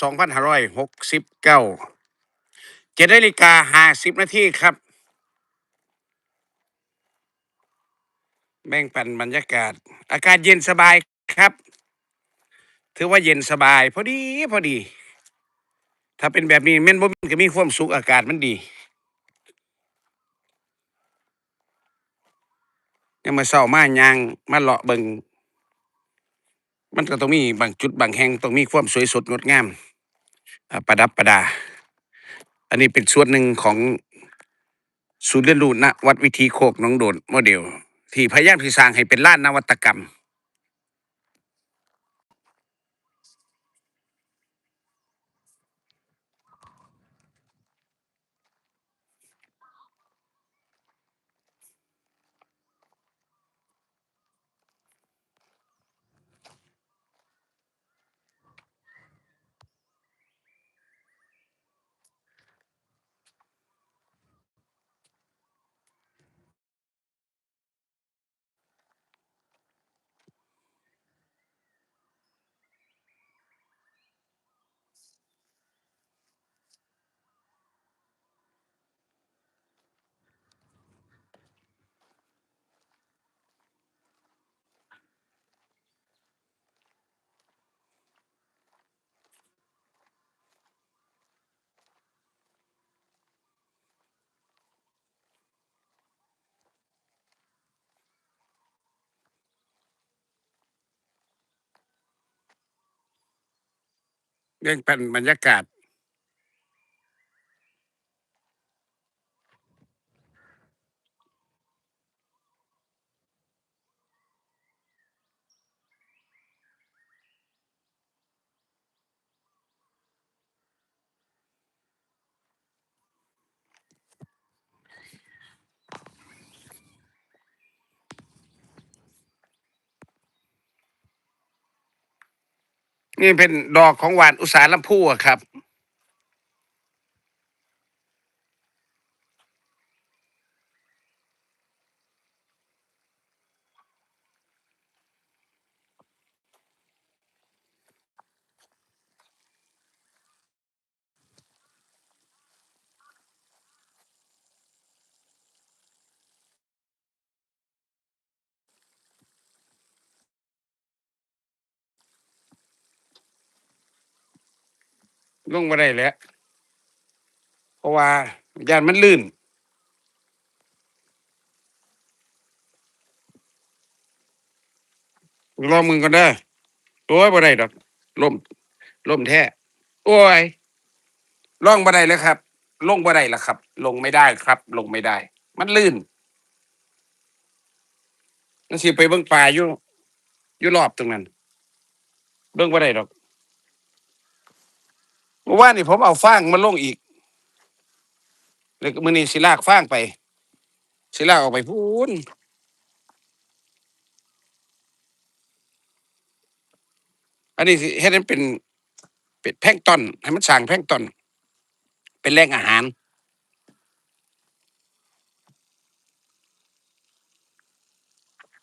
สองพันห้าร้อยหกสิบเก้าเจ็ดนาฬิกาห้าสิบนาทีครับ แบ่งปันบรรยากาศ อากาศเย็นสบายครับ ถือว่าเย็นสบาย พอดีพอดี ถ้าเป็นแบบนี้แม่นบ่มีก็มีความสุขอากาศมันดียังมาเศร้ามายางมาเลาะเบิงมันก็ต้องมีบางจุดบางแห่งต้องมีความสวยสดงดงาม ประดับประดา อันนี้เป็นส่วนหนึ่งของศูนย์เรียนรู้ณวัดวิธีโคกหน้องโดนโมเดล ที่พยายามที่สร้างให้เป็นล้านนวัตกรรม เรื่องเป็นบรรยากาศ นี่เป็นดอกของหวานอุตสาหลำพูอะครับ ลงมาได้แล้ว เพราะว่ายานมันลื่น รอมึงก่อนเด้โอ้ยบ่ได้ดอกล่มล่มแท้ โอ้ยล่องบ่ได้แล้วครับ ลงบ่ได้แล้วครับ ลงไม่ได้ครับ ลงไม่ได้ มันลื่นนั่นสิไปเบิ่งป่าอยู่อยู่รอบตรงนั้น เบิ่งบ่ได้ดอก เมื่อวานนี่ผมเอาฟางมาลงอีกแล้วก็มื้อนี้สิลากฟางไป สิลากออกไปพูนอันนี้สิเฮ็ดให้มันเป็น เป็นแพลงก์ตอน ให้มันสร้างแพลงก์ตอน เป็นแหล่งอาหาร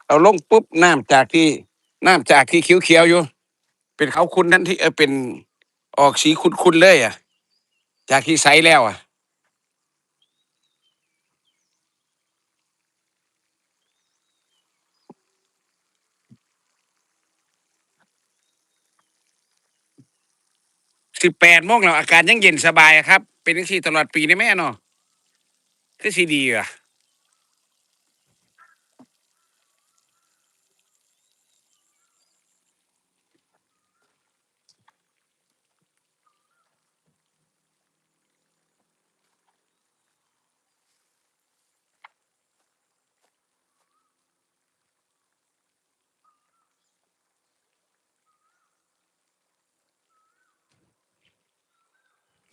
เอาลงปุ๊บน้ำจากที่น้ำจากที่เขียวๆอยู่ เป็นเขาวคุณนั้นที่เออเป็น ออกสีคุณๆเลยอะ จากที่ใสแล้วอะ สิบแปดโมงแล้ว อาการยังเย็นสบายอะครับ เป็นที่ตลอดปีได้ไหมเนาะคือสีดีอะ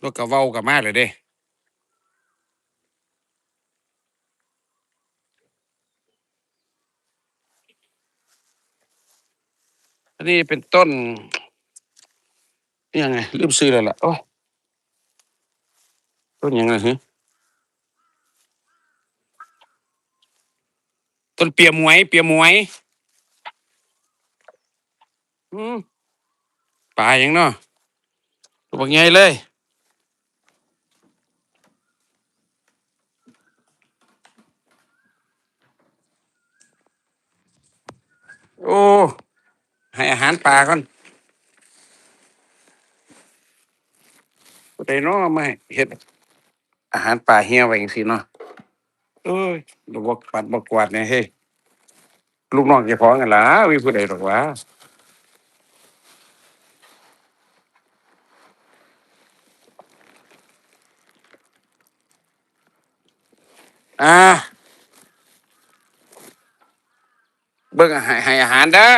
รถกระเว้ากับมาเลยเด้อันนี้เป็นต้นยังไงลืมซื้อแล้วล่ะโอ้ต้นยังไงฮะต้นเปียหมวย เปียหมวยอืมปลาอย่างเนาะบอกไงเลย โอ้ ให้อาหารปลาก่อนได้เนาะมาให้เฮ็ด อาหารปลาเหี่ยไว้จังซี่เนาะเอ้ยดูบ่ปัดบ่กวาดเนี่ยเฮ้ยลูกน้องเจ้าของกันล่ะมีผู้ใดหรอกวะอ่าเบิ่งให้ให้อาหารเด้อ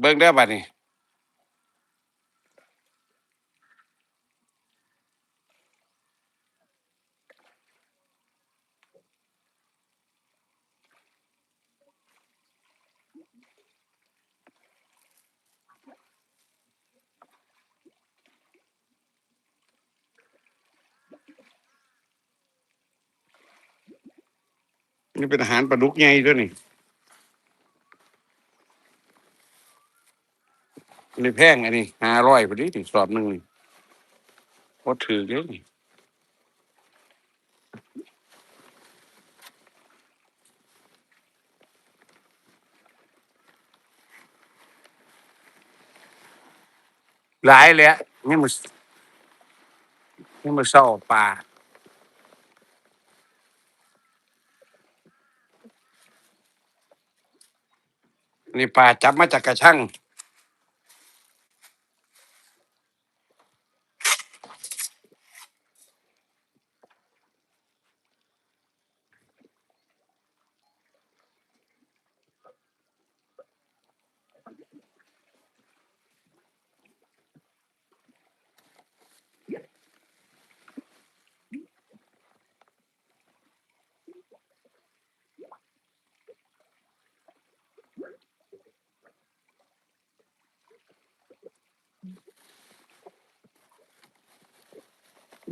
เบิ่งเด้อบัดนี้ นี่เป็นอาหารปลาดุกใหญ่ตัวนี่อันนี่แพงอันนี้500พอดีนี่สอบหนึ่งนี่บ่ถือเด้นี่หลายเลยนี่มันนี่มันเศร้าปลา นี่ปลาจับมาจากกระชัง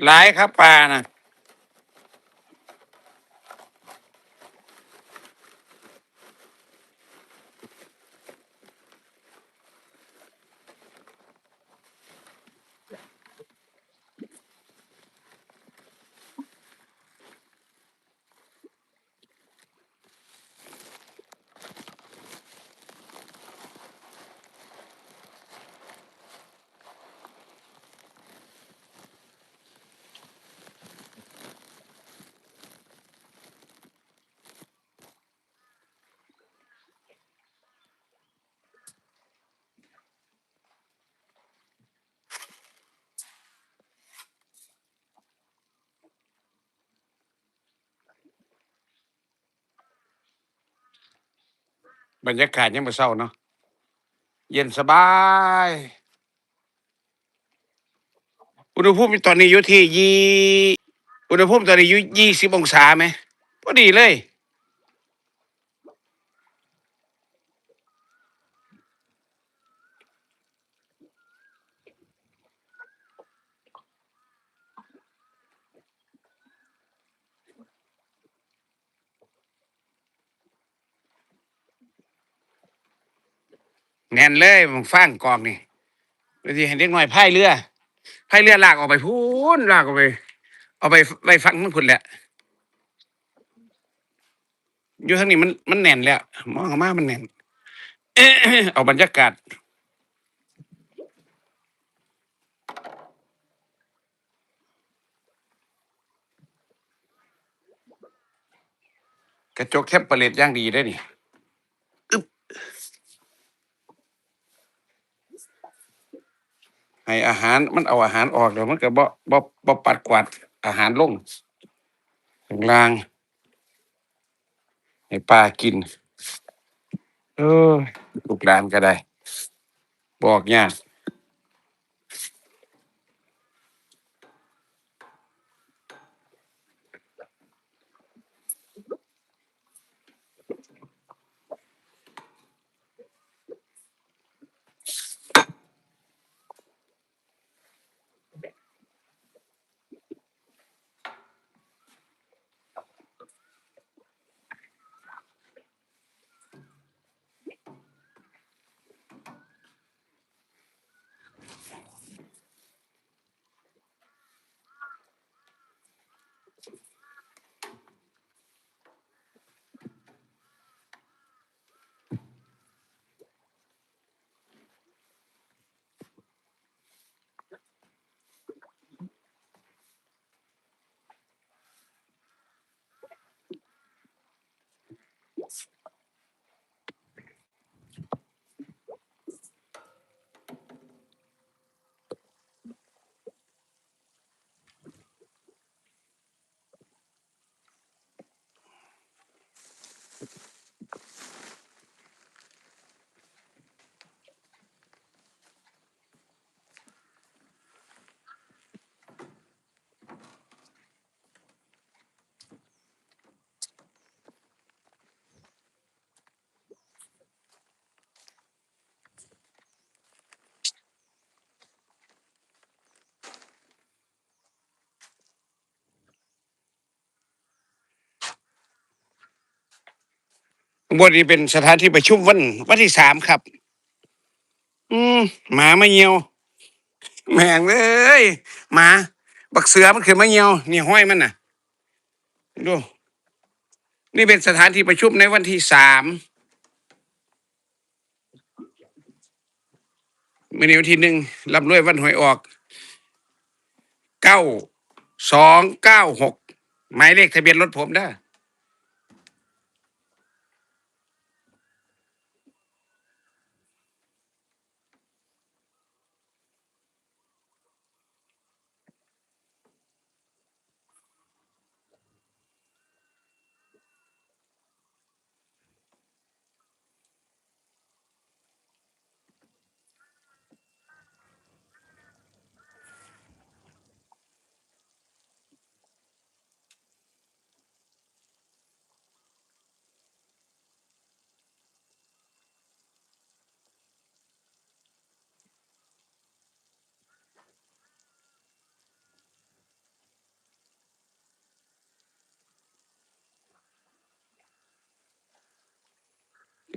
หลายครับปลานะ บรรยากาศยังไม่เศร้าเนาะเย็นสบาย อุณหภูมิตอนนี้อยู่ที่ยี่อุณหภูมิตอนนี้อยู่ยี่สิบองศาไหมพอดีเลย แน่นเลยมึงฟังกองนี่บางทีเห็นเด็กน้อยพายเรือพายเรือลากออกไปพูนลากออกไป เอาไปไปฟังมันคุณแหละอยู่ทางนี้มันมันแน่นแล้วมองออกมามันแน่นเอาบรรยากาศกระจกแคบเปรตย่างดีได้นี่อึ๊บ ให้อาหารมันเอาอาหารออกเดี๋ยวมันก็บ่บ่บ่ปัดกวาดอาหารลงข้างลาง ให้ปลากิน เออลูกหลานก็ได้ บอกยาก บนนี้เป็นสถานที่ประชุมวันวันที่สามครับ อืมหมามาเหี่ยว แม่งเอ้ยหมาบักเสือมันขึ้นมาเหี่ยวนี่ห้อยมันน่ะดูนี่เป็นสถานที่ประชุมในวันที่สามมื่อนี้วันที่หนึ่งรับรวยวันหวยออกเก้าสองเก้าหกหมายเลขทะเบียนรถผมได้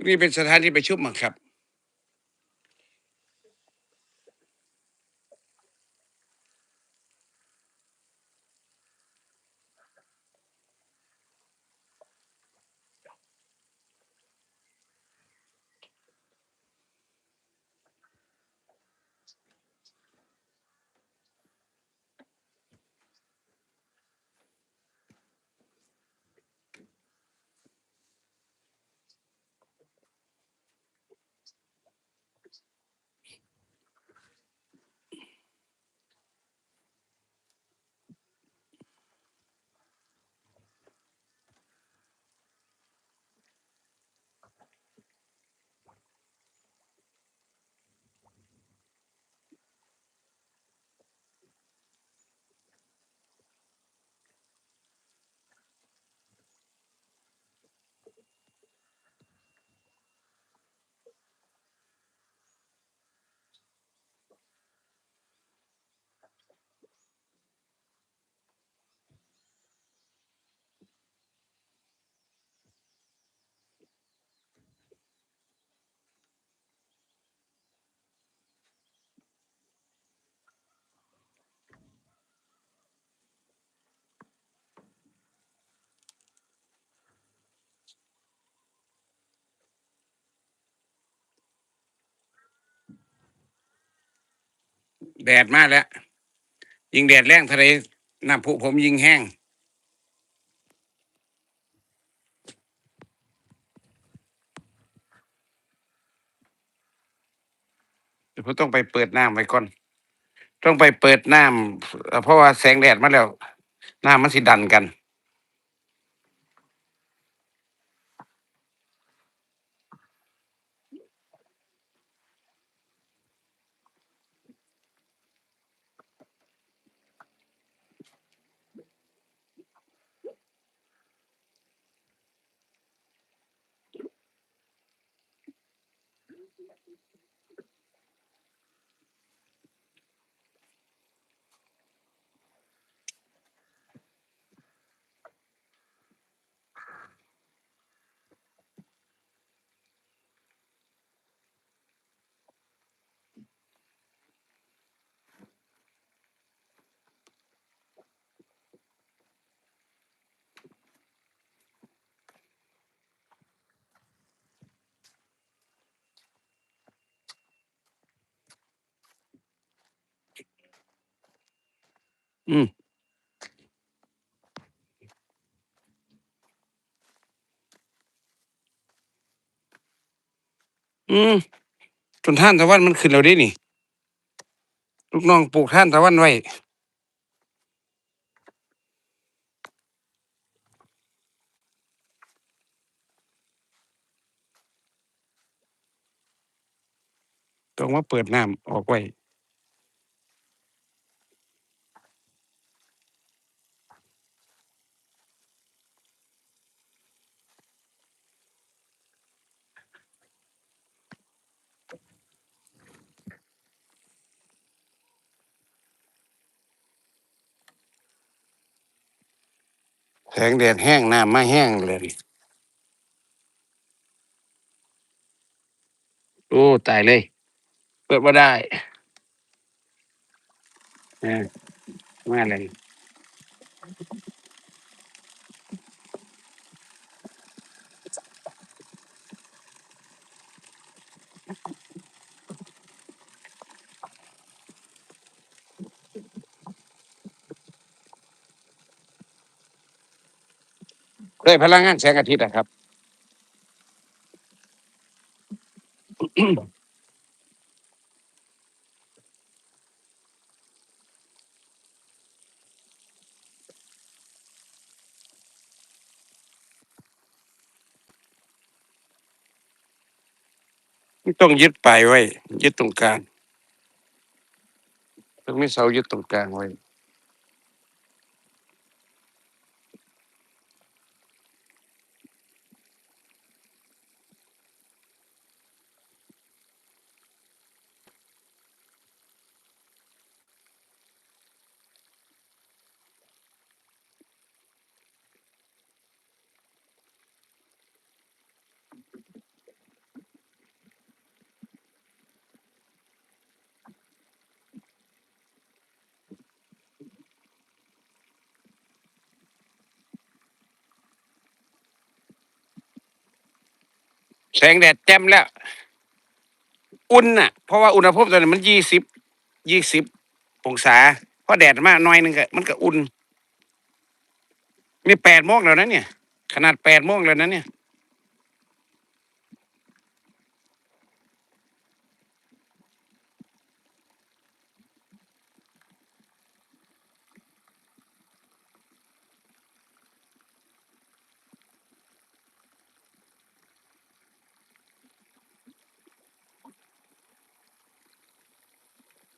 นี่เป็นสถานที่ประชุมครับ แดดมากแล้ว ยิงแดดแรงทะเลน้าผุผมยิงแห้ง เดี๋ยวผมต้องไปเปิดน้ำไว้ก่อน ต้องไปเปิดน้ำเอ่อเพราะว่าแสงแดดมาแล้ว น้ำมันสิดันกัน อืม อืม จนท่านตะวันมันขึ้นแล้วเดินี่ ลูกน้องปลูกท่านตะวันไว้ ต้องมาเปิดน้ำออกไว้ แสงแดดแห้งน้ำมาแห้งเลยโอ้ตายเลย เปิดมาได้มาเลย ด้วยพลังงานแสงอาทิตย์อะครับ ต้องยึดปลายไว้ ยึดตรงกลางต้องมีเสายึดตรงกลางไว้ แสงแดดแจ่มแล้ว อุ่นน่ะ เพราะว่าอุณหภูมิตอนนี้มันยี่สิบยี่สิบองศาเพราะแดดมากน้อยนึงก็มันก็อุ่นมีแปดโมงแล้วนะเนี่ย ขนาดแปดโมงแล้วนะเนี่ย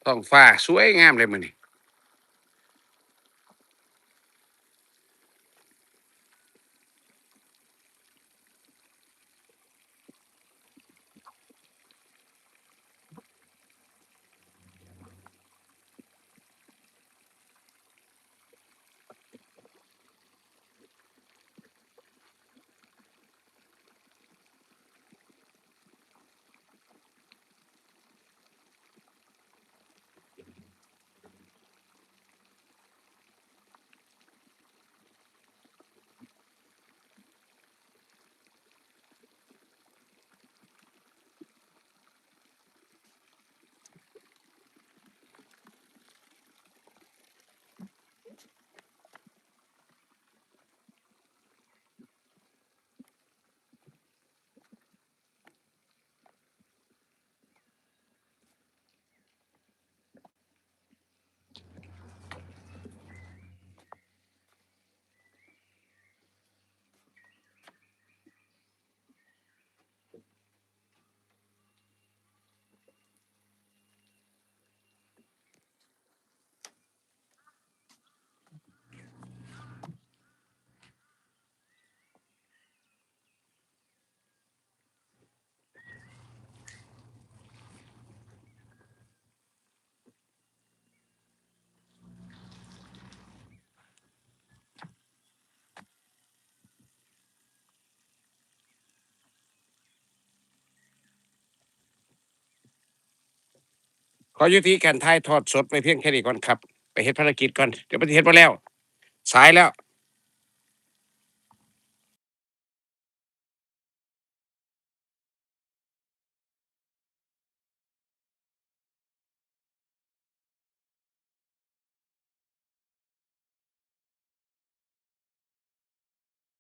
ท้องฟ้าสวยงามเลยมันนี่ ขอยุติการถ่ายทอดสดไปเพียงแค่นี้ก่อนครับ ไปเฮ็ดภารกิจก่อน เดี๋ยวไปเฮ็ดมาแล้ว สายแล้ว